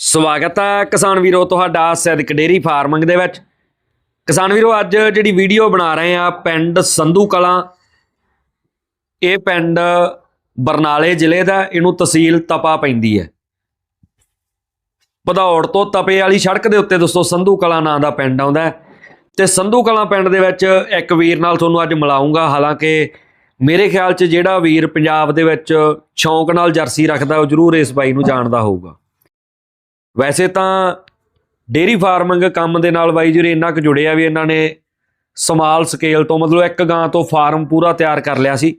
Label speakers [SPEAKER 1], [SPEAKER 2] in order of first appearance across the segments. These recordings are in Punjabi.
[SPEAKER 1] ਸਵਾਗਤ ਹੈ ਕਿਸਾਨ ਵੀਰੋ, ਤੁਹਾਡਾ ਸੈਦਕ ਡੇਰੀ ਫਾਰਮਿੰਗ ਦੇ ਵਿੱਚ। ਕਿਸਾਨ ਵੀਰੋ, ਅੱਜ ਜਿਹੜੀ ਵੀਡੀਓ ਬਣਾ ਰਹੇ ਆ ਪਿੰਡ ਸੰਧੂ ਕਲਾਂ, ਇਹ ਪਿੰਡ ਬਰਨਾਲੇ ਜ਼ਿਲ੍ਹੇ ਦਾ, ਇਹਨੂੰ ਤਹਿਸੀਲ ਤਪਾ ਪੈਂਦੀ ਹੈ। ਭਦੌੜ ਤੋਂ ਤਪੇ ਵਾਲੀ ਸੜਕ ਦੇ ਉੱਤੇ ਦੋਸਤੋ, ਸੰਧੂ ਕਲਾਂ ਨਾਂ ਦਾ ਪਿੰਡ ਆਉਂਦਾ ਹੈ। ਤੇ ਸੰਧੂ ਕਲਾਂ ਪਿੰਡ ਦੇ ਵਿੱਚ ਇੱਕ ਵੀਰ ਨਾਲ ਤੁਹਾਨੂੰ ਅੱਜ ਮਿਲਾਉਂਗਾ। ਹਾਲਾਂਕਿ ਮੇਰੇ ਖਿਆਲ 'ਚ ਜਿਹੜਾ ਵੀਰ ਪੰਜਾਬ ਦੇ ਵਿੱਚ ਸ਼ੌਂਕ ਨਾਲ ਜਰਸੀ ਰੱਖਦਾ, ਉਹ ਜ਼ਰੂਰ ਇਸ ਬਾਈ ਨੂੰ ਜਾਣਦਾ ਹੋਊਗਾ। ਵੈਸੇ ਤਾਂ ਡੇਰੀ ਫਾਰਮਿੰਗ ਕੰਮ ਦੇ ਨਾਲ ਬਾਈ ਜੀ ਇੰਨਾ ਕੁ ਜੁੜਿਆ ਵੀ ਇਹਨਾਂ ਨੇ ਸਮਾਲ ਸਕੇਲ ਤੋਂ ਮਤਲਬ ਇੱਕ ਗਾਂ ਤੋਂ ਫਾਰਮ ਪੂਰਾ ਤਿਆਰ ਕਰ ਲਿਆ ਸੀ।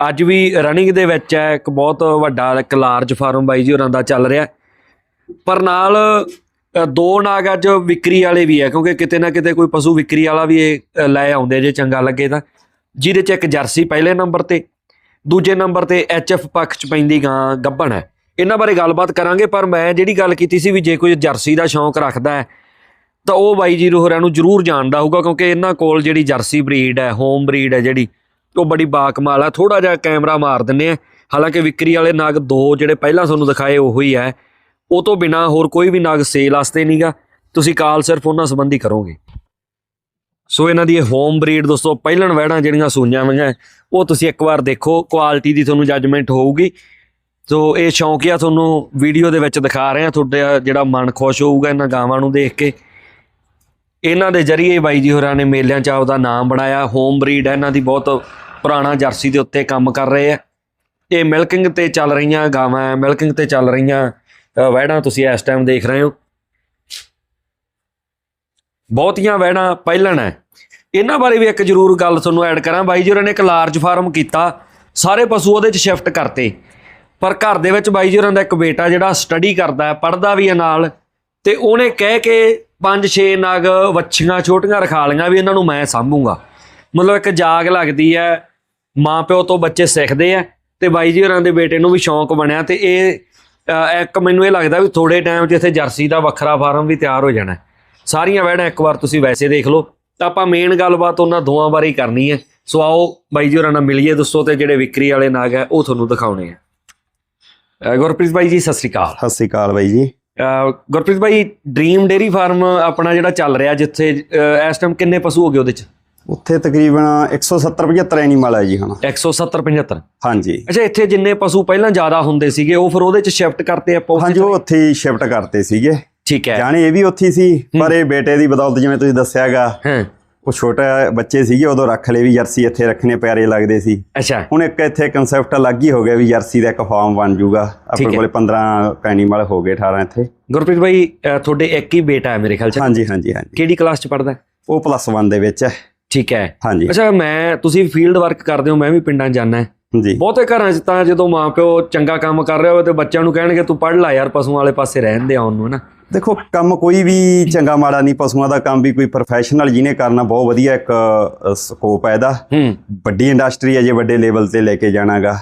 [SPEAKER 1] ਅੱਜ ਵੀ ਰਨਿੰਗ ਦੇ ਵਿੱਚ ਹੈ, ਇੱਕ ਬਹੁਤ ਵੱਡਾ, ਇੱਕ ਲਾਰਜ ਫਾਰਮ ਬਾਈ ਜੀ ਹੋਰਾਂ ਦਾ ਚੱਲ ਰਿਹਾ ਪਰ ਨਾਲ ਦੋ ਨਾਗ ਅੱਜ ਵਿਕਰੀ ਵਾਲੇ ਵੀ ਹੈ, ਕਿਉਂਕਿ ਕਿਤੇ ਨਾ ਕਿਤੇ ਕੋਈ ਪਸ਼ੂ ਵਿਕਰੀ ਵਾਲਾ ਵੀ ਇਹ ਲੈ ਆਉਂਦੇ ਜੇ ਚੰਗਾ ਲੱਗੇ ਤਾਂ। ਜਿਹਦੇ ਚ ਇੱਕ ਜਰਸੀ ਪਹਿਲੇ ਨੰਬਰ ਤੇ, ਦੂਜੇ ਨੰਬਰ ਤੇ ਐਚਐਫ ਪੱਖ ਚ ਪੈਂਦੀ ਗਾਂ ਗੱਬਣ ਹੈ। ਇਹਨਾਂ ਬਾਰੇ ਗੱਲਬਾਤ ਕਰਾਂਗੇ, ਪਰ ਮੈਂ ਜਿਹੜੀ ਗੱਲ ਕੀਤੀ ਸੀ ਵੀ ਜੇ ਕੋਈ ਜਰਸੀ ਦਾ ਸ਼ੌਂਕ ਰੱਖਦਾ ਹੈ, ਤਾਂ ਉਹ ਬਾਈ ਜੀ ਹੋਰਾਂ ਨੂੰ ਜ਼ਰੂਰ ਜਾਣਦਾ ਹੋਊਗਾ, ਕਿਉਂਕਿ ਇਹਨਾਂ ਕੋਲ ਜਿਹੜੀ ਜਰਸੀ ਬਰੀਡ ਹੈ ਹੋਮ ਬਰੀਡ ਹੈ ਜਿਹੜੀ, ਉਹ ਬੜੀ ਬਾਕਮਾਲ ਹੈ। ਥੋੜਾ ਜਿਹਾ ਕੈਮਰਾ ਮਾਰ ਦਿੰਨੇ ਆ ਹਾਲਾਂਕਿ ਵਿਕਰੀ ਵਾਲੇ ਨਾਗ ਦੋ ਜਿਹੜੇ ਪਹਿਲਾਂ ਤੁਹਾਨੂੰ ਦਿਖਾਏ ਉਹੋ ਹੀ ਹੈ। ਉਹ ਤੋਂ ਬਿਨਾ ਹੋਰ ਕੋਈ ਵੀ ਨਾਗ ਸੇਲ ਵਾਸਤੇ ਨਹੀਂਗਾ ਤੁਸੀਂ ਕਾਲ ਸਿਰਫ ਉਹਨਾਂ ਸੰਬੰਧੀ ਕਰੋਗੇ। ਸੋ ਇਹਨਾਂ ਦੀ ਹੋਮ ਬਰੀਡ ਦੋਸਤੋ, ਪਹਿਲਣ ਵਹਿੜਾਂ ਜਿਹੜੀਆਂ ਸੂਈਆਂ ਹੋਈਆਂ, ਉਹ ਤੁਸੀਂ ਇੱਕ ਵਾਰ ਦੇਖੋ ਕੁਆਲਿਟੀ ਦੀ ਤੁਹਾਨੂੰ ਜੱਜਮੈਂਟ ਹੋਊਗੀ। ਸੋ ਇਹ ਸ਼ੌਂਕੀਆ ਤੁਹਾਨੂੰ ਵੀਡੀਓ ਦੇ ਵਿੱਚ ਦਿਖਾ ਰਹੇ ਆ ਤੁਹਾਡਾ ਜਿਹੜਾ ਮਨ ਖੁਸ਼ ਹੋਊਗਾ ਇਹਨਾਂ ਗਾਵਾਂ ਨੂੰ ਦੇਖ ਕੇ। ਇਹਨਾਂ ਦੇ ਜਰੀਏ ਬਾਈ ਜੀ ਹੋਰਾਂ ਨੇ ਮੇਲਿਆਂ 'ਚ ਆਪਦਾ ਨਾਮ ਬਣਾਇਆ ਹੋਮ ਬਰੀਡ ਹੈ ਇਹਨਾਂ ਦੀ ਬਹੁਤ ਪੁਰਾਣਾ ਜਰਸੀ ਦੇ ਉੱਤੇ ਕੰਮ ਕਰ ਰਹੇ ਆ। ਇਹ ਮਿਲਕਿੰਗ ਤੇ ਚੱਲ ਰਹੀਆਂ ਗਾਵਾਂ ਮਿਲਕਿੰਗ ਤੇ ਚੱਲ ਰਹੀਆਂ ਅ, ਵਹਿੜਾਂ ਤੁਸੀਂ ਇਸ ਟਾਈਮ ਦੇਖ ਰਹੇ ਹੋ। ਬਹੁਤੀਆਂ ਵਹਿੜਾਂ ਪਹਿਲਣ ਹੈ। ਇਹਨਾਂ ਬਾਰੇ ਵੀ ਇੱਕ ਜ਼ਰੂਰ ਗੱਲ ਤੁਹਾਨੂੰ ਐਡ ਕਰਾਂ। ਬਾਈ ਜੀ ਹੋਰਾਂ ਨੇ ਇੱਕ ਲਾਰਜ ਫਾਰਮ ਕੀਤਾ। ਸਾਰੇ ਪਸ਼ੂ ਉਹਦੇ 'ਚ ਸ਼ਿਫਟ ਕਰਤੇ। ਪਰ ਘਰ ਦੇ ਵਿੱਚ ਬਾਈ ਜੀ ਹੋਰਾਂ ਦਾ ਇੱਕ ਬੇਟਾ ਜਿਹੜਾ ਸਟੱਡੀ ਕਰਦਾ ਹੈ, ਪੜ੍ਹਦਾ ਵੀ ਹੈ ਨਾਲ, ਤੇ ਉਹਨੇ ਕਹਿ ਕੇ 5-6 ਨਗ ਵੱਛੀਆਂ ਛੋਟੀਆਂ ਰਖਾ ਲਈਆਂ ਵੀ ਇਹਨਾਂ ਨੂੰ ਮੈਂ ਸਾਂਭੂਗਾ। ਮਤਲਬ ਇੱਕ ਜਾਗ ਲੱਗਦੀ ਹੈ, ਮਾਂ ਪਿਓ ਤੋਂ ਬੱਚੇ ਸਿੱਖਦੇ ਆ, ਤੇ ਬਾਈ ਜੀ ਹੋਰਾਂ ਦੇ ਬੇਟੇ ਨੂੰ ਵੀ ਸ਼ੌਂਕ ਬਣਿਆ ਤੇ ਇਹ ਇੱਕ ਮੈਨੂੰ ਇਹ ਲੱਗਦਾ ਵੀ ਥੋੜੇ ਟਾਈਮ 'ਚ ਇੱਥੇ ਜਰਸੀ ਦਾ ਵੱਖਰਾ ਫਾਰਮ ਵੀ ਤਿਆਰ ਹੋ ਜਾਣਾ ਸਾਰੀਆਂ ਵਹਿੜਾਂ ਇੱਕ ਵਾਰ ਤੁਸੀਂ ਵੈਸੇ ਦੇਖ ਲਓ। ਤਾਂ ਆਪਾਂ ਮੇਨ ਗੱਲਬਾਤ ਉਹਨਾਂ ਦੋਵਾਂ ਬਾਰੇ ਹੀ ਕਰਨੀ ਹੈ। ਸੋ ਆਓ ਬਾਈ ਜੀ ਹੋਰਾਂ ਨਾਲ ਮਿਲੀਏ ਦੋਸਤੋ ਤੇ ਜਿਹੜੇ ਵਿਕਰੀ ਵਾਲੇ ਨਾਗ ਹੈ, ਉਹ ਤੁਹਾਨੂੰ ਦਿਖਾਉਣੇ ਆ। ਗੁਰਪ੍ਰੀਤ ਬਾਈ ਜੀ ਸਤਿ ਸ੍ਰੀ ਅਕਾਲ।
[SPEAKER 2] ਸਤਿ ਸ੍ਰੀ ਅਕਾਲ ਬਾਈ ਜੀ।
[SPEAKER 1] ਗੁਰਪ੍ਰੀਤ ਭਾਈ ਡ੍ਰੀਮ ਡੇਰੀ ਫਾਰਮ ਆਪਣਾ ਜਿਹੜਾ ਚੱਲ ਰਿਹਾ ਜਿੱਥੇ ਇਸ ਟਾਈਮ ਕਿੰਨੇ ਪਸ਼ੂ ਹੋ ਗਏ ਉਹਦੇ ਚ?
[SPEAKER 2] ਉੱਥੇ ਤਕਰੀਬਨ 170 75 ਐਨੀਮਲ ਹੈ ਜੀ ਹੁਣ।
[SPEAKER 1] 170 75
[SPEAKER 2] ਹਾਂਜੀ।
[SPEAKER 1] ਅੱਛਾ ਇੱਥੇ ਜਿੰਨੇ ਪਸ਼ੂ ਪਹਿਲਾਂ ਜ਼ਿਆਦਾ ਹੁੰਦੇ ਸੀਗੇ ਉਹ ਫਿਰ ਉਹਦੇ ਚ ਸ਼ਿਫਟ ਕਰਤੇ ਆਪਾਂ
[SPEAKER 2] ਹਾਂਜੀ ਉਹ ਉੱਥੇ ਹੀ ਸ਼ਿਫਟ ਕਰਤੇ ਸੀਗੇ।
[SPEAKER 1] ਠੀਕ ਹੈ।
[SPEAKER 2] ਜਾਣੇ ਇਹ ਵੀ ਉੱਥੇ ਸੀ ਪਰ ਇਹ ਬੇਟੇ ਦੀ ਬਦੌਲਤ ਜਿਵੇਂ ਤੁਸੀਂ ਦੱਸਿਆਗਾ
[SPEAKER 1] ਹਾਂ।
[SPEAKER 2] ਉਹ ਛੋਟਾ ਬੱਚੇ ਸੀਗੇ ਉਦੋਂ ਰੱਖ ਲਏ ਵੀ ਜਰਸੀ ਇੱਥੇ ਰੱਖਣੇ ਪਿਆਰੇ ਲੱਗਦੇ ਸੀ।
[SPEAKER 1] ਅੱਛਾ।
[SPEAKER 2] ਹੁਣ ਇੱਕ ਇੱਥੇ ਕਨਸੈਪਟ ਅਲੱਗ ਹੀ ਹੋ ਗਿਆ ਵੀ ਜਰਸੀ ਦਾ ਇੱਕ ਫਾਰਮ ਬਣ ਜਾਊਗਾ
[SPEAKER 1] ਠੀਕ
[SPEAKER 2] ਆਪਣੇ। ਕੋਲੇ 15 ਐਨੀਮਲ ਹੋ ਗਏ 18 ਇੱਥੇ।
[SPEAKER 1] ਗੁਰਪ੍ਰੀਤ ਭਾਈ ਤੁਹਾਡੇ ਇੱਕ ਹੀ ਬੇਟਾ ਹੈ ਮੇਰੇ ਖਿਆਲ ਚ।
[SPEAKER 2] ਹਾਂਜੀ ਹਾਂਜੀ ਹਾਂਜੀ।
[SPEAKER 1] ਕਿਹੜੀ ਕਲਾਸ ਚ ਪੜਦਾ
[SPEAKER 2] ਉਹ ਪਲੱਸ 1 ਦੇ ਵਿੱਚ ਹੈ।
[SPEAKER 1] ਠੀਕ ਹੈ।
[SPEAKER 2] ਹਾਂਜੀ।
[SPEAKER 1] ਅੱਛਾ ਮੈਂ ਤੁਸੀਂ ਫੀਲਡ ਵਰਕ ਕਰਦੇ ਹੋ ਮੈਂ ਵੀ ਪਿੰਡਾਂ ਜਾਣਾ
[SPEAKER 2] ਜੀ
[SPEAKER 1] ਬਹੁਤੇ ਘਰਾਂ 'ਚ ਤਾਂ ਜਦੋਂ ਮਾਪਿਓ ਚੰਗਾ ਕੰਮ ਕਰ ਰਿਹਾ ਹੋਵੇ ਤੇ ਬੱਚਿਆਂ ਨੂੰ ਕਹਿਣਗੇ ਤੂੰ ਪੜ੍ਹ ਲੈ ਯਾਰ ਪਸ਼ੂਆਂ ਵਾਲੇ ਪਾਸੇ ਰਹਿਣ ਦੇ ਆਉਣ ਨੂੰ ਨਾ?
[SPEAKER 2] ਦੇਖੋ ਕੰਮ ਕੋਈ ਵੀ ਚੰਗਾ ਮਾੜਾ ਨਹੀਂ ਪਸ਼ੂਆਂ ਦਾ ਕੰਮ ਵੀ ਕੋਈ ਪ੍ਰੋਫੈਸ਼ਨਲ ਜਿਹਨੇ ਕਰਨਾ ਬਹੁਤ ਵਧੀਆ ਇੱਕ ਸਕੋਪ ਹੈ ਇਹਦਾ। ਵੱਡੀ ਇੰਡਸਟਰੀ ਹੈ ਜੇ ਵੱਡੇ ਲੈਵਲ ਤੇ ਲੈ ਕੇ ਜਾਣਾਗਾ।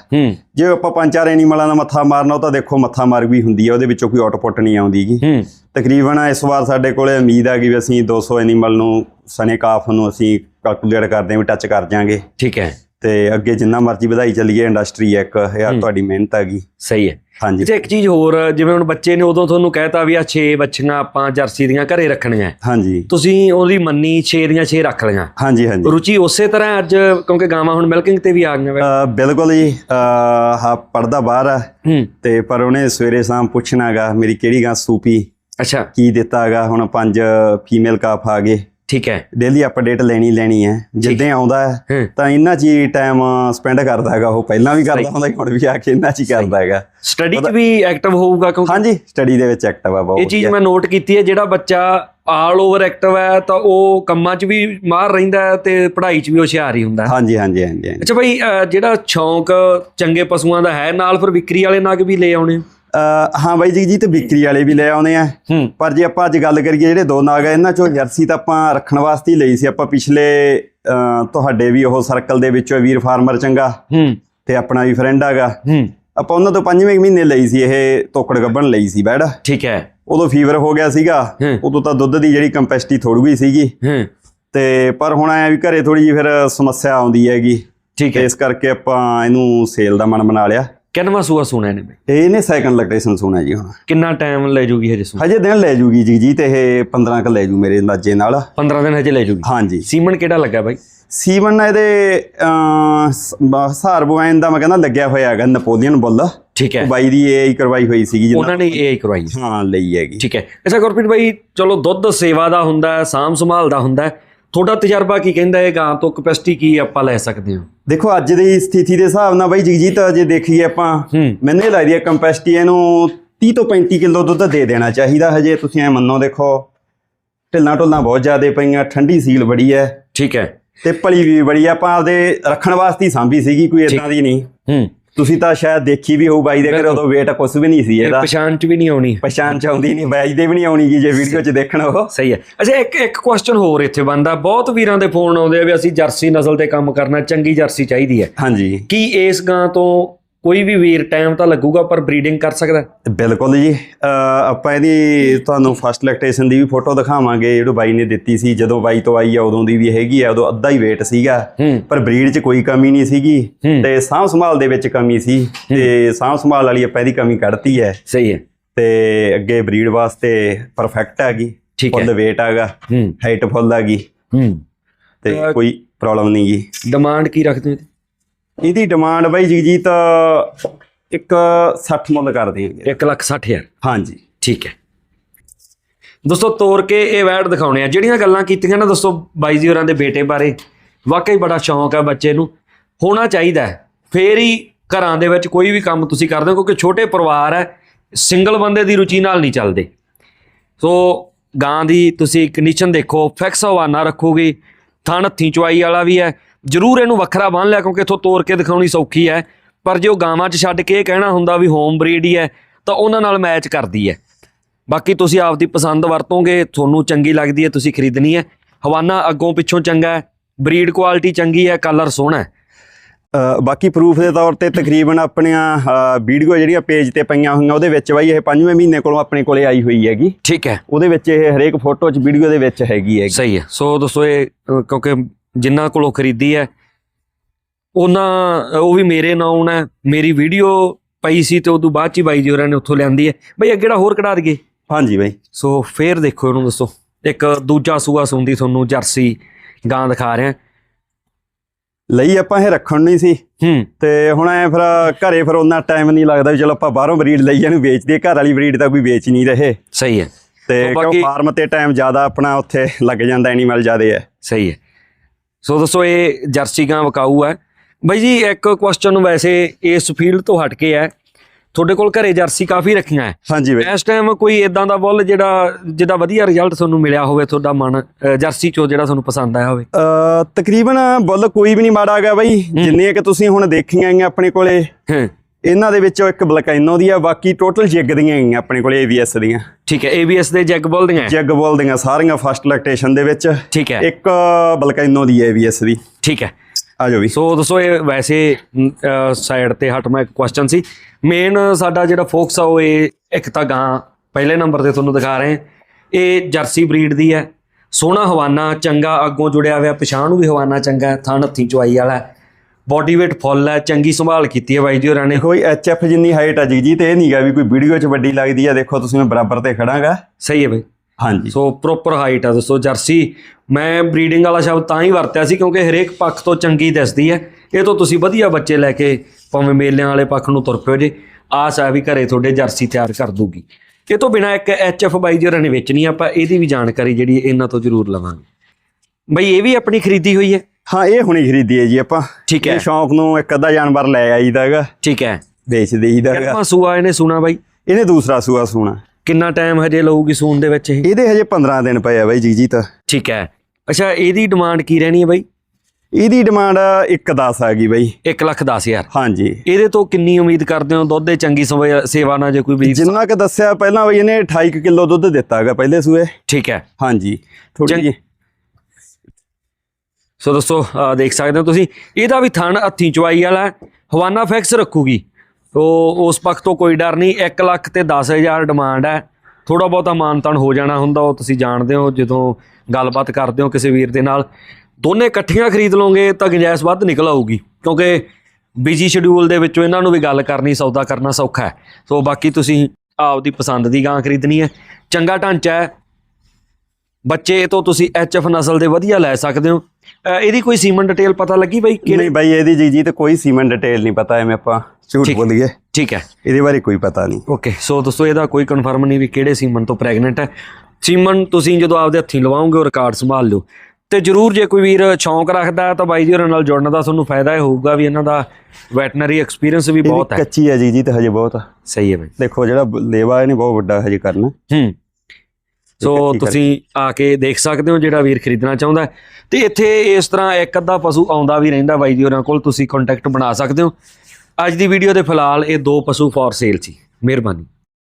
[SPEAKER 2] ਜੇ ਆਪਾਂ ਪੰਜ ਚਾਰ ਐਨੀਮਲਾਂ ਦਾ ਮੱਥਾ ਮਾਰਨਾ ਉਹ ਤਾਂ ਦੇਖੋ ਮੱਥਾ ਮਾਰ ਵੀ ਹੁੰਦੀ ਹੈ ਉਹਦੇ ਵਿੱਚੋਂ ਕੋਈ ਆਊਟਪੁੱਟ ਨਹੀਂ ਆਉਂਦੀਗੀ
[SPEAKER 1] ਹੂੰ।
[SPEAKER 2] ਤਕਰੀਬਨ ਇਸ ਵਾਰ ਸਾਡੇ ਕੋਲੇ ਉਮੀਦ ਹੈ ਕਿ ਵੀ ਅਸੀਂ 200 ਐਨੀਮਲ ਨੂੰ ਸਨੇ ਕਾਫ ਨੂੰ ਅਸੀਂ ਕੈਲਕੂਲੇਟ ਕਰਦੇ ਹਾਂ ਵੀ ਟੱਚ ਕਰ ਜਾਾਂਗੇ।
[SPEAKER 1] ਠੀਕ ਹੈ।
[SPEAKER 2] ਤੇ ਅੱਗੇ ਜਿੰਨਾ ਮਰਜ਼ੀ ਵਧਾਈ ਚੱਲੀਏ ਇੰਡਸਟਰੀ ਹੈ ਇੱਕ ਯਾਰ। ਤੁਹਾਡੀ ਮਿਹਨਤ ਹੈਗੀ।
[SPEAKER 1] ਸਹੀ ਹੈ।
[SPEAKER 2] ਹਾਂਜੀ।
[SPEAKER 1] ਅੱਛਾ ਇੱਕ ਚੀਜ਼ ਹੋਰ ਜਿਵੇਂ ਹੁਣ ਬੱਚੇ ਨੇ ਉਦੋਂ ਤੁਹਾਨੂੰ ਕਹਿਤਾ ਵੀ ਆ 6 ਬੱਚੀਆਂ ਆਪਾਂ ਜਰਸੀ ਦੀਆਂ ਘਰੇ ਰੱਖਣੀਆਂ।
[SPEAKER 2] ਹਾਂਜੀ।
[SPEAKER 1] ਤੁਸੀਂ ਉਹਦੀ ਮੰਨੀ 6 ਦੀਆਂ 6 ਰੱਖ ਲਈਆਂ।
[SPEAKER 2] ਹਾਂਜੀ ਹਾਂਜੀ।
[SPEAKER 1] ਰੁਚੀ ਉਸੇ ਤਰ੍ਹਾਂ ਅੱਜ ਕਿਉਂਕਿ ਗਾਵਾਂ ਹੁਣ ਮਿਲਕਿੰਗ ਤੇ ਵੀ ਆ ਗਈਆਂ
[SPEAKER 2] ਬਿਲਕੁਲ ਜੀ ਹਾਂ ਪੜਦਾ ਬਾਹਰ ਆ। ਤੇ ਪਰ ਉਹਨੇ ਸਵੇਰੇ ਸ਼ਾਮ ਪੁੱਛਣਾਗਾ ਮੇਰੀ ਕਿਹੜੀ ਗਾਂ ਸੂਪੀ?
[SPEAKER 1] ਅੱਛਾ।
[SPEAKER 2] ਕੀ ਦਿੱਤਾ ਹੈਗਾ? ਹੁਣ ਪੰਜ ਫੀਮੇਲ ਕਾਫ ਆ ਗਏ।
[SPEAKER 1] ਠੀਕ ਹੈ।
[SPEAKER 2] ਡੇਲੀ ਅਪਡੇਟ ਲੈਣੀ ਲੈਣੀ ਹੈ। ਜਿੱਦਾਂ ਆਉਂਦਾ ਹੈ ਤਾਂ ਇੰਨਾ ਚ ਹੀ ਟਾਈਮ ਸਪੈਂਡ ਕਰਦਾ ਹੈਗਾ ਉਹ। ਪਹਿਲਾਂ ਵੀ ਕਰਦਾ ਹੁੰਦਾ ਹੁਣ ਵੀ ਆ ਕੇ ਇੰਨਾ ਚ ਹੀ ਕਰਦਾ ਹੈਗਾ।
[SPEAKER 1] ਸਟੱਡੀ 'ਚ ਵੀ ਐਕਟਿਵ ਹੋਊਗਾ ਕਿਉਂਕਿ?
[SPEAKER 2] ਹਾਂਜੀ ਸਟੱਡੀ ਦੇ ਵਿੱਚ ਐਕਟਿਵ ਆ ਬਹੁਤ
[SPEAKER 1] ਇਹ ਚੀਜ਼। ਮੈਂ ਨੋਟ ਕੀਤੀ ਹੈ ਜਿਹੜਾ ਬੱਚਾ ਆਲ ਓਵਰ ਐਕਟਿਵ ਹੈ ਤਾਂ ਉਹ ਕੰਮਾਂ 'ਚ ਵੀ ਮਾਹਰ ਰਹਿੰਦਾ ਹੈ ਤੇ ਪੜ੍ਹਾਈ 'ਚ ਵੀ ਹੁਸ਼ਿਆਰ ਹੀ ਹੁੰਦਾ ਹੈ।
[SPEAKER 2] ਹਾਂਜੀ ਹਾਂਜੀ ਹਾਂਜੀ।
[SPEAKER 1] ਅੱਛਾ ਭਾਈ ਜਿਹੜਾ ਸ਼ੌਂਕ ਚੰਗੇ ਪਸ਼ੂਆਂ ਦਾ ਹੈ ਨਾਲ ਫਿਰ ਵਿਕਰੀ ਵਾਲੇ ਨਗ ਵੀ ਲੈ ਆਉਣੇ
[SPEAKER 2] ਹਾਂ ਬਾਈ ਜੀ ਜੀ ਤੇ ਵਿਕਰੀ ਵਾਲੇ ਵੀ ਲੈ ਆਉਨੇ ਆ। ਪਰ ਜੇ ਆਪਾਂ ਅੱਜ ਗੱਲ ਕਰੀਏ ਜਿਹੜੇ ਦੋ ਨਾਗ ਆ ਇਹਨਾਂ ਚੋਂ ਜਰਸੀ ਤਾਂ ਆਪਾਂ ਰੱਖਣ ਵਾਸਤੇ ਹੀ ਲਈ ਸੀ। ਆਪਾਂ ਪਿਛਲੇ ਤੁਹਾਡੇ ਵੀ ਉਹ ਸਰਕਲ ਦੇ ਵਿੱਚੋਂ ਵੀਰ ਫਾਰਮਰ ਚੰਗਾ ਤੇ ਆਪਣਾ ਵੀ ਫਰੈਂਡ ਹੈਗਾ। ਆਪਾਂ ਉਹਨਾਂ ਤੋਂ ਪੰਜਵੇਂ ਮਹੀਨੇ ਲਈ ਸੀ ਇਹ ਤੋਕੜ ਗੱਬਣ ਲਈ ਸੀ ਬੈੜ
[SPEAKER 1] ਠੀਕ ਹੈ।
[SPEAKER 2] ਉਦੋਂ ਫੀਵਰ ਹੋ ਗਿਆ ਸੀਗਾ। ਉਦੋਂ ਤਾਂ ਦੁੱਧ ਦੀ ਜਿਹੜੀ ਕੰਪੈਸਿਟੀ ਥੋੜੀ ਹੀ ਸੀਗੀ। ਤੇ ਪਰ ਹੁਣ ਆਇਆ ਵੀ ਘਰੇ ਥੋੜੀ ਜਿਹੀ ਫਿਰ ਸਮੱਸਿਆ ਆਉਂਦੀ ਹੈਗੀ।
[SPEAKER 1] ਠੀਕ ਹੈ।
[SPEAKER 2] ਇਸ ਕਰਕੇ ਆਪਾਂ ਇਹਨੂੰ ਸੇਲ ਦਾ ਮਨ ਬਣਾ ਲਿਆ।
[SPEAKER 1] ਕਿੰਨਵਾਂ ਸੂਆ ਸੁਣਿਆ ਨੇ ਬਈ?
[SPEAKER 2] ਇਹਨੇ ਸੈਕੰਡ ਲੈਕਟੇਸ਼ਨ ਸੁਣਾ ਜੀ ਹੁਣ।
[SPEAKER 1] ਕਿੰਨਾ ਟਾਈਮ ਲੈ ਜੂਗੀ ਹਜੇ ਸੂ
[SPEAKER 2] ਹਜੇ ਦਿਨ ਲੈ ਜੂਗੀ ਜੀ ਜੀ ਤੇ ਇਹ 15 ਕ ਲੈ ਜੂ ਮੇਰੇ ਅੰਦਾਜ਼ੇ ਨਾਲ।
[SPEAKER 1] 15 ਦਿਨ ਹਜੇ ਲੈ ਜੂਗੀ?
[SPEAKER 2] ਹਾਂਜੀ।
[SPEAKER 1] ਸੀਮਨ ਕਿਹੜਾ ਲੱਗਾ ਬਾਈ?
[SPEAKER 2] ਸੀਵਨ ਇਹਦੇ ਬਵਾਇਨ ਦਾ ਮੈਂ ਕਹਿੰਦਾ ਲੱਗਿਆ ਹੋਇਆ ਹੈਗਾ ਨਪੋਲੀਅਨ ਬੁੱਲ।
[SPEAKER 1] ਠੀਕ ਹੈ।
[SPEAKER 2] ਉਹ ਬਾਈ ਦੀ ਇਹ ਕਰਵਾਈ ਹੋਈ ਸੀਗੀ ਜਿਹਨਾਂ
[SPEAKER 1] ਉਹਨਾਂ ਨੇ ਇਹ ਕਰਵਾਈ।
[SPEAKER 2] ਹਾਂ ਲਈ ਹੈਗੀ।
[SPEAKER 1] ਠੀਕ ਹੈ। ਅੱਛਾ ਗੁਰਪ੍ਰੀਤ ਬਾਈ ਚਲੋ ਦੁੱਧ ਸੇਵਾ ਦਾ ਹੁੰਦਾ ਸਾਂਭ ਸੰਭਾਲ ਦਾ ਹੁੰਦਾ ਤੁਹਾਡਾ ਤਜਰਬਾ ਕੀ ਕਹਿੰਦਾ ਹੈ? ਗਾਂ ਤੋਂ ਕਪੈਸਿਟੀ ਕੀ ਆਪਾਂ ਲੈ ਸਕਦੇ ਹਾਂ?
[SPEAKER 2] ਦੇਖੋ ਅੱਜ ਦੀ ਸਥਿਤੀ ਦੇ ਹਿਸਾਬ ਨਾਲ ਬਾਈ ਜਗਜੀਤ ਜੇ ਦੇਖੀਏ ਆਪਾਂ ਮੈਨੂੰ ਇਹ ਲੱਗਦੀ ਹੈ ਕੰਪੈਸਿਟੀ ਇਹਨੂੰ 30 ਤੋਂ 35 ਕਿਲੋ ਦੁੱਧ ਦੇ ਦੇਣਾ ਚਾਹੀਦਾ ਹਜੇ। ਤੁਸੀਂ ਐ ਮੰਨੋ ਦੇਖੋ ਢਿੱਲਾਂ ਢੁੱਲਾਂ ਬਹੁਤ ਜ਼ਿਆਦੇ ਪਈਆਂ ਠੰਡੀ ਸੀਲ ਬੜੀ ਹੈ।
[SPEAKER 1] ਠੀਕ ਹੈ।
[SPEAKER 2] ਤੇ ਪਲੀ ਵੀ ਬੜੀ ਆ ਆਪਾਂ ਆਪਦੇ ਰੱਖਣ ਵਾਸਤੇ ਹੀ ਸਾਂਭੀ ਸੀਗੀ ਕੋਈ ਇਦਾਂ ਦੀ ਨਹੀਂ।
[SPEAKER 1] ਹੂੰ।
[SPEAKER 2] ਤੁਸੀਂ ਤਾਂ ਸ਼ਾਇਦ ਦੇਖੀ ਵੀ ਹੋਊ ਬਾਈ ਦੇ ਘਰੇ। ਉਦੋਂ ਵੇਟ ਕੁਝ ਵੀ ਨਹੀਂ ਸੀ
[SPEAKER 1] ਇਹ
[SPEAKER 2] ਇਹਦਾ
[SPEAKER 1] ਪਛਾਣ ਚ ਵੀ ਨਹੀਂ ਆਉਣੀ।
[SPEAKER 2] ਪਛਾਣ ਚ ਆਉਂਦੀ ਨਹੀਂ ਬਾਈ ਦੇ ਵੀ ਨਹੀਂ ਆਉਣੀ ਜੇ ਵੀਡੀਓ 'ਚ ਦੇਖਣ ਉਹ।
[SPEAKER 1] ਸਹੀ ਹੈ। ਅੱਛਾ ਇੱਕ ਇੱਕ ਕੁਐਸਚਨ ਹੋਰ ਇੱਥੇ ਬੰਦਾ ਬਹੁਤ ਵੀਰਾਂ ਦੇ ਫੋਨ ਆਉਂਦੇ ਆ ਵੀ ਅਸੀਂ ਜਰਸੀ ਨਸਲ ਤੇ ਕੰਮ ਕਰਨਾ ਚੰਗੀ ਜਰਸੀ ਚਾਹੀਦੀ ਹੈ।
[SPEAKER 2] ਹਾਂਜੀ।
[SPEAKER 1] ਕੀ ਇਸ ਗਾਂ ਤੋਂ ਕੋਈ ਵੀ ਵੀਰ ਟਾਈਮ ਤਾਂ ਲੱਗੂਗਾ ਪਰ ਬਰੀਡਿੰਗ ਕਰ ਸਕਦਾ?
[SPEAKER 2] ਬਿਲਕੁਲ ਜੀ। ਆਪਾਂ ਇਹਦੀ ਤੁਹਾਨੂੰ ਫਸਟ ਲੈਕਟੇਸ਼ਨ ਦੀ ਵੀ ਫੋਟੋ ਦਿਖਾਵਾਂਗੇ ਜਿਹੜੀ ਬਾਈ ਨੇ ਦਿੱਤੀ ਸੀ। ਜਦੋਂ ਬਾਈ ਤੋਂ ਆਈ ਆ ਉਦੋਂ ਦੀ ਵੀ ਹੈਗੀ ਆ ਉਦੋਂ ਅੱਧਾ ਹੀ weight ਸੀਗਾ। ਪਰ ਬਰੀਡ 'ਚ ਕੋਈ ਕਮੀ ਨਹੀਂ ਸੀਗੀ। ਤੇ ਸਾਂਭ ਸੰਭਾਲ ਦੇ ਵਿੱਚ ਕਮੀ ਸੀ। ਤੇ ਸਾਂਭ ਸੰਭਾਲ ਵਾਲੀ ਆਪਾਂ ਇਹਦੀ ਕਮੀ ਕੱਢਤੀ ਹੈ।
[SPEAKER 1] ਸਹੀ ਹੈ।
[SPEAKER 2] ਤੇ ਅੱਗੇ ਬਰੀਡ ਵਾਸਤੇ ਪਰਫੈਕਟ ਹੈਗੀ ਫੁੱਲ weight ਹੈਗਾ ਹਾਈਟ ਫੁੱਲ ਹੈਗੀ ਤੇ ਕੋਈ ਪ੍ਰੋਬਲਮ ਨਹੀਂ ਗੀ
[SPEAKER 1] ਡਿਮਾਂਡ ਕੀ ਰੱਖਦੇ ਹੋ ਇਹਦੀ?
[SPEAKER 2] ਡਿਮਾਂਡ ਬਾਈ ਜਗਜੀਤ ਇੱਕ 60 ਮੁੱਲ ਕਰ ਦੇਣਗੇ
[SPEAKER 1] ਇੱਕ ਲੱਖ ਸੱਠ ਹਜ਼ਾਰ।
[SPEAKER 2] ਹਾਂਜੀ।
[SPEAKER 1] ਠੀਕ ਹੈ। ਦੋਸਤੋ ਤੋਰ ਕੇ ਇਹ ਵੈਡ ਦਿਖਾਉਣੇ ਆ। ਜਿਹੜੀਆਂ ਗੱਲਾਂ ਕੀਤੀਆਂ ਨਾ ਦੋਸਤੋ ਬਾਈ ਜੀ ਹੋਰਾਂ ਦੇ ਬੇਟੇ ਬਾਰੇ ਵਾਕਈ ਬੜਾ ਸ਼ੌਂਕ ਹੈ ਬੱਚੇ ਨੂੰ। ਹੋਣਾ ਚਾਹੀਦਾ ਹੈ। ਫੇਰ ਹੀ ਘਰਾਂ ਦੇ ਵਿੱਚ ਕੋਈ ਵੀ ਕੰਮ ਤੁਸੀਂ ਕਰਦੇ ਹੋ ਕਿਉਂਕਿ ਛੋਟੇ ਪਰਿਵਾਰ ਹੈ ਸਿੰਗਲ ਬੰਦੇ ਦੀ ਰੁਚੀ ਨਾਲ ਨਹੀਂ ਚੱਲਦੇ। ਸੋ ਗਾਂ ਦੀ ਤੁਸੀਂ ਕੰਡੀਸ਼ਨ ਦੇਖੋ ਫਿਕਸ ਹਵਾਨਾ ਰੱਖੋਗੇ। ਥਣ ਹੱਥੀਂ ਚੁਆਈ ਵਾਲਾ ਵੀ ਹੈ। ਜ਼ਰੂਰ ਇਹਨੂੰ ਵੱਖਰਾ ਬੰਨ ਲਿਆ ਕਿਉਂਕਿ ਇਥੋਂ ਤੋਰ ਕੇ ਦਿਖਾਉਣੀ ਸੌਖੀ ਹੈ। ਪਰ ਜੇ ਉਹ ਗਾਵਾਂ 'ਚ ਛੱਡ ਕੇ ਇਹ ਕਹਿਣਾ ਹੁੰਦਾ ਵੀ ਹੋਮ ਬਰੀਡ ਹੀ ਹੈ ਤਾਂ ਉਹਨਾਂ ਨਾਲ ਮੈਚ ਕਰਦੀ ਹੈ। ਬਾਕੀ ਤੁਸੀਂ ਆਪਦੀ ਪਸੰਦ ਵਰਤੋਗੇ ਤੁਹਾਨੂੰ ਚੰਗੀ ਲੱਗਦੀ ਹੈ ਤੁਸੀਂ ਖਰੀਦਣੀ ਹੈ। ਹਵਾਨਾ ਅੱਗੋਂ ਪਿੱਛੋਂ ਚੰਗਾ ਹੈ ਬਰੀਡ ਕੁਆਲਿਟੀ ਚੰਗੀ ਹੈ ਕਲਰ ਸੋਹਣਾ ਹੈ।
[SPEAKER 2] ਬਾਕੀ ਪ੍ਰੂਫ ਦੇ ਤੌਰ ਤੇ ਤਕਰੀਬਨ ਆਪਣੀਆਂ ਵੀਡੀਓ ਜਿਹੜੀਆਂ ਪੇਜ ਤੇ ਪਈਆਂ ਹੋਈਆਂ ਉਹਦੇ ਵਿੱਚ ਬਾਈ ਇਹ ਪੰਜਵੇਂ ਮਹੀਨੇ ਕੋਲੋਂ ਆਪਣੇ ਕੋਲੇ ਆਈ ਹੋਈ ਹੈਗੀ।
[SPEAKER 1] ਠੀਕ ਹੈ।
[SPEAKER 2] ਉਹਦੇ ਵਿੱਚ ਇਹ ਹਰੇਕ ਫੋਟੋ 'ਚ ਵੀਡੀਓ ਦੇ ਵਿੱਚ ਹੈਗੀ ਹੈਗੀ।
[SPEAKER 1] ਸਹੀ ਹੈ। ਸੋ ਦੋਸਤੋ ਇਹ ਕਿਉਂਕਿ ਜਿੰਨਾ ਕੋਲੋਂ ਖਰੀਦੀ ਹੈ। ਉਹਨਾਂ ਉਹ ਵੀ ਮੇਰੇ ਨਾਮ ਹੈ ਮੇਰੀ ਵੀਡੀਓ ਪਈ ਸੀ ਤੇ ਉਦੋਂ ਬਾਅਦ ਚ ਬਾਈ ਜੀ ਹੋਰਾਂ ਨੇ ਉੱਥੋਂ ਲਿਆਂਦੀ ਹੈ। ਬਈ ਅੱਗੇ ਜਿਹੜਾ ਹੋਰ ਕਢਾ ਦਈਏ।
[SPEAKER 2] ਹਾਂਜੀ ਬਾਈ।
[SPEAKER 1] ਸੋ ਫੇਰ ਦੇਖੋ ਇਹਨੂੰ ਦੱਸੋ। ਇੱਕ ਦੂਜਾ ਸੂਆ ਸੁੰਦੀ ਤੁਹਾਨੂੰ ਜਰਸੀ ਗਾਂ ਦਿਖਾ ਰਿਹਾ।
[SPEAKER 2] ਲਈ ਆਪਾਂ ਇਹ ਰੱਖਣ ਨਹੀਂ ਸੀ।
[SPEAKER 1] ਹੂੰ।
[SPEAKER 2] ਤੇ ਹੁਣ ਐ ਫਿਰ ਘਰੇ ਫਿਰ ਉਹਨਾਂ ਟਾਈਮ ਨਹੀਂ ਲੱਗਦਾ ਵੀ ਚਲੋ ਆਪਾਂ ਬਾਹਰੋਂ ਬਰੀਡ ਲਈ ਇਹਨੂੰ ਵੇਚ ਦਈਏ ਘਰ ਵਾਲੀ ਬਰੀਡ ਤਾਂ ਕੋਈ ਵੇਚ ਨਹੀਂ ਰਹੇ।
[SPEAKER 1] ਸਹੀ ਹੈ।
[SPEAKER 2] ਤੇ ਕਿਉਂ
[SPEAKER 1] ਬਾਕੀ-
[SPEAKER 2] ਫਾਰਮ ਤੇ ਟਾਈਮ ਜ਼ਿਆਦਾ ਆਪਣਾ ਉੱਥੇ ਲੱਗ ਜਾਂਦਾ ਐਨੀਮਲ ਜ਼ਿਆਦੇ ਹੈ।
[SPEAKER 1] ਸਹੀ ਹੈ। ਸੋ ਦੋਸਤੋ ਇਹ ਜਰਸੀ ਗਾਂ ਵਕਾਊ ਹੈ। ਬਾਈ ਜੀ ਇੱਕ ਕੁਐਸਚਨ ਵੈਸੇ ਇਸ ਫੀਲਡ ਤੋਂ ਹਟ ਕੇ ਹੈ। ਤੁਹਾਡੇ ਕੋਲ ਘਰੇ ਜਰਸੀ ਕਾਫੀ ਰੱਖੀਆਂ ਹੈ।
[SPEAKER 2] ਹਾਂਜੀ ਬਾਈ।
[SPEAKER 1] ਇਸ ਟਾਈਮ ਕੋਈ ਇਦਾਂ ਦਾ ਬੁੱਲ ਜਿਹੜਾ ਜਿਹਦਾ ਵਧੀਆ ਰਿਜ਼ਲਟ ਤੁਹਾਨੂੰ ਮਿਲਿਆ ਹੋਵੇ ਤੁਹਾਡਾ ਮਨ ਅ, ਜਰਸੀ ਚੋਂ ਜਿਹੜਾ ਤੁਹਾਨੂੰ ਪਸੰਦ ਆਇਆ ਹੋਵੇ।
[SPEAKER 2] ਅ, ਤਕਰੀਬਨ ਬੁੱਲ ਕੋਈ ਵੀ ਨਹੀਂ ਮਾੜਾ ਗਿਆ ਬਾਈ। ਜਿੰਨੀਆਂ ਕਿ ਤੁਸੀਂ ਹੁਣ ਦੇਖੀਆਂ ਆਈਆਂ ਆਪਣੇ ਕੋਲੇ
[SPEAKER 1] ਹਾਂ।
[SPEAKER 2] ਇਹਨਾਂ ਦੇ ਵਿੱਚੋਂ ਇੱਕ ਬਲਕੈਨੋ ਦੀ ਆ ਬਾਕੀ ਟੋਟਲ ਜਿੱਗ ਦੀਆਂ ਹੈਗੀਆਂ ਆਪਣੇ ਕੋਲੇ ਏਵੀਐਸ ਦੀਆਂ।
[SPEAKER 1] ਠੀਕ ਹੈ ABS ਦੇ ਜੈਗ ਬੁੱਲ ਦੀਆਂ? ਹੈ।
[SPEAKER 2] ਜਿੱਗ ਬੋਲ ਦੀਆਂ ਸਾਰੀਆਂ ਫਸਟ ਲੈਕਟੇਸ਼ਨ ਦੇ ਵਿੱਚ।
[SPEAKER 1] ਠੀਕ ਹੈ।
[SPEAKER 2] ਇੱਕ ਬਲਕੈਨੋ ਦੀ ਏਵੀਐਸ ਦੀ।
[SPEAKER 1] ਠੀਕ ਹੈ।
[SPEAKER 2] ਆ ਜਾਓ ਵੀ।
[SPEAKER 1] ਸੋ ਦੱਸੋ ਇਹ ਵੈਸੇ ਸਾਈਡ ਤੇ ਹਟਮਾ ਇੱਕ ਕੁਐਸਚਨ ਸੀ। ਮੇਨ ਸਾਡਾ ਜਿਹੜਾ ਫੋਕਸ ਆ ਉਹ ਇਹ ਇੱਕ ਤਾਂ ਗਾਂ ਪਹਿਲੇ ਨੰਬਰ ਤੇ ਤੁਹਾਨੂੰ ਦਿਖਾ ਰਹੇ ਹਾਂ। ਇਹ ਜਰਸੀ ਬਰੀਡ ਦੀ ਹੈ। ਸੋਹਣਾ ਹਵਾਨਾ ਚੰਗਾ ਅੱਗੋਂ ਜੁੜਿਆ ਹੋਇਆ ਪਛਾਣ ਨੂੰ ਵੀ ਹਵਾਨਾ ਚੰਗਾ ਹੈ ਥਣ ਹੱਥੀ ਚੁਆਈ ਵਾਲਾ ਬਾਡੀ weight ਫੁੱਲ ਹੈ ਚੰਗੀ ਸੰਭਾਲ ਕੀਤੀ ਹੈ ਬਾਈ ਜੀ ਹੋਰਾਂ ਨੇ।
[SPEAKER 2] ਕੋਈ ਐਚਐਫ ਜਿੰਨੀ ਹਾਈਟ ਆ ਜੀ ਤੇ ਇਹ ਨਹੀਂਗਾ ਵੀ ਕੋਈ ਵੀਡੀਓ 'ਚ ਵੱਡੀ ਲੱਗਦੀ ਆ ਦੇਖੋ ਤੁਸੀਂ ਮੈਂ ਬਰਾਬਰ ਤੇ ਖੜਾਂਗਾ।
[SPEAKER 1] ਸਹੀ ਹੈ ਬਾਈ।
[SPEAKER 2] ਹਾਂਜੀ।
[SPEAKER 1] ਸੋ ਪ੍ਰੋਪਰ ਹਾਈਟ ਆ ਦੋਸਤੋ ਜਰਸੀ। ਮੈਂ ਬਰੀਡਿੰਗ ਵਾਲਾ ਸ਼ਬਦ ਤਾਂ ਹੀ ਵਰਤਿਆ ਸੀ ਕਿਉਂਕਿ ਹਰੇਕ ਪੱਖ ਤੋਂ ਚੰਗੀ ਦਿਸਦੀ ਹੈ। ਇਹ ਤੋਂ ਤੁਸੀਂ ਵਧੀਆ ਬੱਚੇ ਲੈ ਕੇ ਭਾਵੇਂ ਮੇਲਿਆਂ ਵਾਲੇ ਪੱਖ ਨੂੰ ਤੁਰ ਪਿਓ ਜੇ। ਆਸ ਆ ਵੀ ਘਰੇ ਤੁਹਾਡੇ ਜਰਸੀ ਤਿਆਰ ਕਰ ਦੂਗੀ। ਇਹ ਤੋਂ ਬਿਨਾ ਇੱਕ ਐਚਐਫ ਬਾਈ ਜੀ ਹੋਰਾਂ ਨੇ ਵੇਚਣੀ ਆਪਾਂ ਇਹਦੀ ਵੀ ਜਾਣਕਾਰੀ ਜਿਹੜੀ ਇਹਨਾਂ ਤੋਂ ਜ਼ਰੂਰ ਲਵਾਂਗੇ। ਬਈ ਇਹ ਵੀ ਆਪਣੀ ਖਰੀਦੀ ਹੋਈ ਹੈ?
[SPEAKER 2] ਹਾਂ ਇਹ ਹੁਣੀ ਖਰੀਦੀ ਹੈ ਜੀ ਆਪਾਂ।
[SPEAKER 1] ਠੀਕ ਹੈ।
[SPEAKER 2] ਸ਼ੌਂਕ ਨੂੰ ਇੱਕ ਅੱਧਾ ਜਾਨਵਰ ਲੈ ਆਈਦਾ ਹੈਗਾ।
[SPEAKER 1] ਠੀਕ ਹੈ।
[SPEAKER 2] ਵੇਚ ਦੇਈਦਾ ਹੈਗਾ।
[SPEAKER 1] ਕਿੰਨਾ ਸੂਆ ਇਹਨੇ ਸੁਣਾ ਬਾਈ?
[SPEAKER 2] ਇਹਨੇ ਦੂਸਰਾ ਸੂਆ ਸੂਣਾ।
[SPEAKER 1] ਕਿੰਨਾ ਟਾਈਮ ਹਜੇ ਲਊਗੀ ਸੂਣ ਦੇ ਵਿੱਚ ਇਹ?
[SPEAKER 2] ਇਹਦੇ ਹਜੇ 15 ਦਿਨ ਪਏ ਆ ਬਾਈ ਜੀ ਜੀ ਤਾਂ।
[SPEAKER 1] ਠੀਕ ਹੈ। ਅੱਛਾ ਇਹਦੀ ਡਿਮਾਂਡ ਕੀ ਰਹਿਣੀ ਹੈ ਬਾਈ?
[SPEAKER 2] ਇਹਦੀ ਡਿਮਾਂਡ 1.10 ਆ ਗਈ ਬਾਈ।
[SPEAKER 1] 1 ਲੱਖ 10 ਹਜ਼ਾਰ।
[SPEAKER 2] ਹਾਂਜੀ।
[SPEAKER 1] ਇਹਦੇ ਤੋਂ ਕਿੰਨੀ ਉਮੀਦ ਕਰਦੇ ਹੋ? ਦੁੱਧ ਦੇ ਚੰਗੀ ਸਵੇ- ਨਾਲ ਜੇ ਕੋਈ ਵੀ
[SPEAKER 2] ਜਿੰਨਾ ਕਿ ਦੱਸਿਆ ਪਹਿਲਾਂ ਬਈ ਇਹਨੇ 28 ਕਿਲੋ ਦੁੱਧ ਦਿੱਤਾ ਹੈਗਾ ਪਹਿਲੇ ਸੂਏ।
[SPEAKER 1] ਠੀਕ ਹੈ।
[SPEAKER 2] ਹਾਂਜੀ। ਥੋੜੀ ਜਿਹੀ
[SPEAKER 1] ਸੋ ਦੋਸਤੋ ਦੇਖ ਸਕਦੇ ਹੋ ਤੁਸੀਂ, ਇਹਦਾ ਵੀ ਥਣ ਹੱਥੀਂ ਚਵਾਈ ਵਾਲਾ ਹਵਾਨਾ ਫਿਕਸ ਰੱਖੂਗੀ। ਤੋ ਉਸ ਪੱਖ ਤੋਂ ਕੋਈ ਡਰ ਨਹੀਂ 1 ਲੱਖ ਤੇ 10000 ਡਿਮਾਂਡ ਹੈ। ਥੋੜਾ ਬਹੁਤਾ ਮਾਨਤਨ ਹੋ ਜਾਣਾ ਹੁੰਦਾ, ਉਹ ਤੁਸੀਂ ਜਾਣਦੇ ਹੋ, ਜਦੋਂ ਗੱਲਬਾਤ ਕਰਦੇ ਹੋ ਕਿਸੇ ਵੀਰ ਦੇ ਨਾਲ। ਦੋਨੇ ਇਕੱਠੀਆਂ ਖਰੀਦ ਲਓਗੇ, ਤਾਂ ਗੁੰਜਾਇਸ਼ ਵੱਧ ਨਿਕਲ ਆਊਗੀ, ਕਿਉਂਕਿ ਬਿਜ਼ੀ ਸ਼ਡਿਊਲ ਦੇ ਵਿੱਚੋਂ ਇਹਨਾਂ ਨੂੰ ਵੀ ਗੱਲ ਕਰਨੀ, ਸੌਦਾ ਕਰਨਾ ਸੌਖਾ ਹੈ। ਸੋ ਬਾਕੀ ਤੁਸੀਂ ਆਪਦੀ ਪਸੰਦ ਦੀ ਗਾਂ ਖਰੀਦਣੀ ਹੈ। ਚੰਗਾ ਢਾਂਚਾ ਹੈ ਬੱਚੇ ਤੋਂ ਤੁਸੀਂ ਐਚਐਫ ਨਸਲ ਦੇ ਵਧੀਆ ਲੈ ਸਕਦੇ ਹੋ। ਇਹਦੀ ਕੋਈ ਸੀਮਨ ਡਿਟੇਲ ਪਤਾ ਲੱਗੀ ਬਾਈ ਕਿਹੜੇ?
[SPEAKER 2] ਨਹੀਂ ਬਾਈ ਇਹਦੀ ਜੀ ਜੀ ਤੇ ਕੋਈ ਸੀਮਨ ਡਿਟੇਲ ਨਹੀਂ ਪਤਾ ਐਵੇਂ ਆਪਾਂ ਝੂਠ। ਬੋਲੀਏ।
[SPEAKER 1] ਠੀਕ ਹੈ।
[SPEAKER 2] ਇਹਦੇ ਬਾਰੇ ਕੋਈ ਪਤਾ ਨਹੀਂ।
[SPEAKER 1] ਓਕੇ ਸੋ ਦੋਸਤੋ ਇਹਦਾ ਕੋਈ ਕਨਫਰਮ ਨਹੀਂ ਵੀ ਕਿਹੜੇ ਸੀਮਨ ਤੋਂ ਪ੍ਰੈਗਨੈਂਟ ਹੈ। ਸੀਮਨ ਤੁਸੀਂ ਜਦੋਂ ਆਪਦੇ ਹੱਥੀਂ ਲਵਾਓਗੇ ਉਹ ਰਿਕਾਰਡ ਸੰਭਾਲ ਲਿਓ। ਤੇ ਜਰੂਰ ਜੇ ਕੋਈ ਵੀਰ ਸ਼ੌਂਕ ਰੱਖਦਾ ਹੈ ਤਾਂ ਬਾਈ ਜੀ ਹੋਰਾਂ ਨਾਲ ਜੁੜਨ ਦਾ ਤੁਹਾਨੂੰ ਫਾਇਦਾ ਇਹ ਹੋਊਗਾ ਵੀ ਇਹਨਾਂ ਦਾ ਵੈਟਰਨਰੀ ਐਕਸਪੀਰੀਅੰਸ ਵੀ
[SPEAKER 2] ਇਹ
[SPEAKER 1] ਬਹੁਤ ਹੈ।
[SPEAKER 2] ਕੱਚੀ ਹੈ ਜੀ ਜੀ ਤੇ ਹਜੇ ਬਹੁਤ।
[SPEAKER 1] ਸਹੀ ਹੈ ਬਾਈ।
[SPEAKER 2] ਦੇਖੋ ਜਿਹੜਾ ਲੇਵਾ ਇਹਨੇ ਬਹੁਤ ਵੱਡਾ ਹਜੇ ਕਰਨਾ।
[SPEAKER 1] ਹੂੰ। ਸੋ। ਤੁਸੀਂ ਆ ਕੇ ਦੇਖ ਸਕਦੇ ਹੋ ਜਿਹੜਾ ਵੀਰ ਖਰੀਦਣਾ ਚਾਹੁੰਦਾ। ਤੇ ਇੱਥੇ ਇਸ ਤਰ੍ਹਾਂ ਇੱਕ ਅੱਧਾ ਪਸ਼ੂ ਆਉਂਦਾ ਵੀ ਰਹਿੰਦਾ ਬਾਈ ਜੀ ਹੋਰਾਂ ਕੋਲ ਤੁਸੀਂ ਕੰਟੈਕਟ ਬਣਾ ਸਕਦੇ ਹੋ ਅੱਜ ਦੀ ਵੀਡੀਓ ਦੇ ਫਿਲਹਾਲ ਇਹ ਦੋ ਪਸ਼ੂ ਫॉर ਸੇਲ ਸੀ ਮਿਹਰਬਾਨੀ